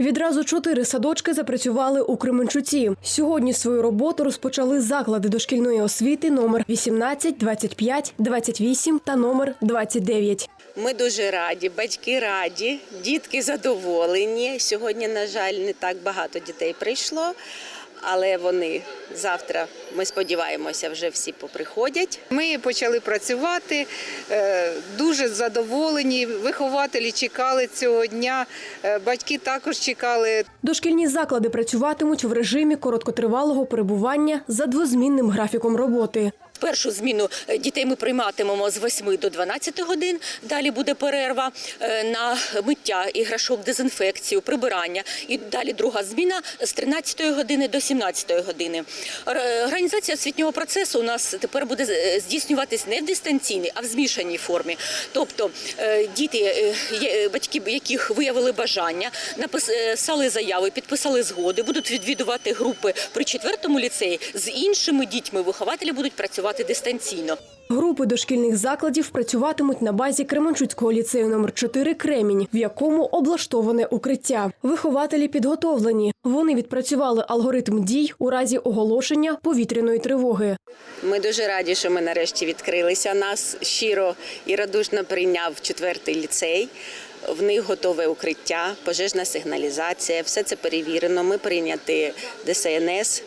Відразу чотири садочки запрацювали у Кременчуці. Сьогодні свою роботу розпочали заклади дошкільної освіти номер 18, 25, 28 та номер 29. Ми дуже раді, батьки раді, дітки задоволені. Сьогодні, на жаль, не так багато дітей прийшло, але вони завтра, ми сподіваємося, вже всі поприходять. Ми почали працювати, е, дуже задоволені. Вихователі чекали цього дня, е, батьки також чекали. Дошкільні заклади працюватимуть в режимі короткотривалого перебування за двозмінним графіком роботи. Першу зміну е, дітей ми прийматимемо з 8 до 12 годин. Далі буде перерва е, на миття іграшок, дезінфекцію, прибирання. І далі друга зміна з 13 години до 17 години. Організація освітнього процесу у нас тепер буде е, здійснюватись не в дистанційній, а в змішаній формі. Тобто діти, батьки, яких виявили бажання, написали заяви, підписали згоди, будуть відвідувати групи при четвертому ліцеї з іншими дітьми. Вихователі будуть працювати дистанційно. Групи дошкільних закладів працюватимуть на базі Кременчуцького ліцею номер 4 Кремінь, в якому облаштоване укриття. Вихователі підготовлені. Вони відпрацювали алгоритм дій у разі оголошення повітряної тривоги. Ми дуже раді, що ми нарешті відкрилися. Нас щиро і радушно прийняв четвертий ліцей. В них готове укриття, пожежна сигналізація. Все це перевірено. Ми прийняті ДСНС.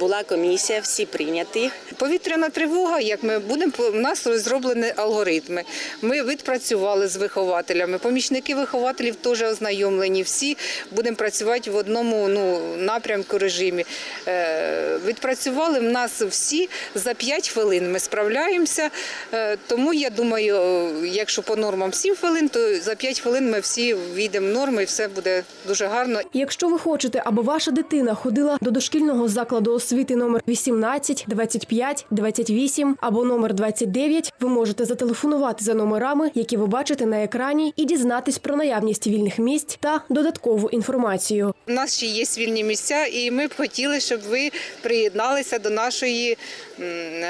Була комісія, всі прийняті. Повітряна тривога, як ми будемо, у нас розроблені алгоритми. Ми відпрацювали з вихователями. Помічники вихователів теж ознайомлені. Всі будемо працювати в одному ну, напрямку режимі. Е, відпрацювали в нас всі за 5 хвилин. Ми справляємося. Е, тому я думаю, якщо по нормам 7 хвилин, то за 5 хвилин ми всі війдемо в норми і все буде дуже гарно. Якщо ви хочете, аби ваша дитина ходила до дошкільного закладу освіти номер 18, 25, 28 або номер 29, ви можете зателефонувати за номерами, які ви бачите на екрані, і дізнатись про наявність вільних місць та додаткову інформацію. У нас ще є вільні місця, і ми б хотіли, щоб ви приєдналися до нашої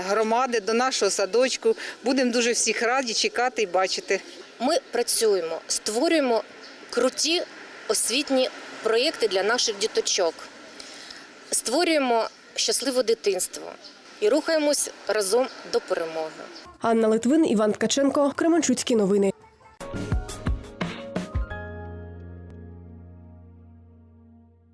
громади, до нашого садочку. Будемо дуже всіх раді чекати і бачити. Ми працюємо, створюємо круті освітні проєкти для наших діточок, створюємо щасливе дитинство і рухаємось разом до перемоги. Анна Литвин, Іван Ткаченко, Кременчуцькі новини.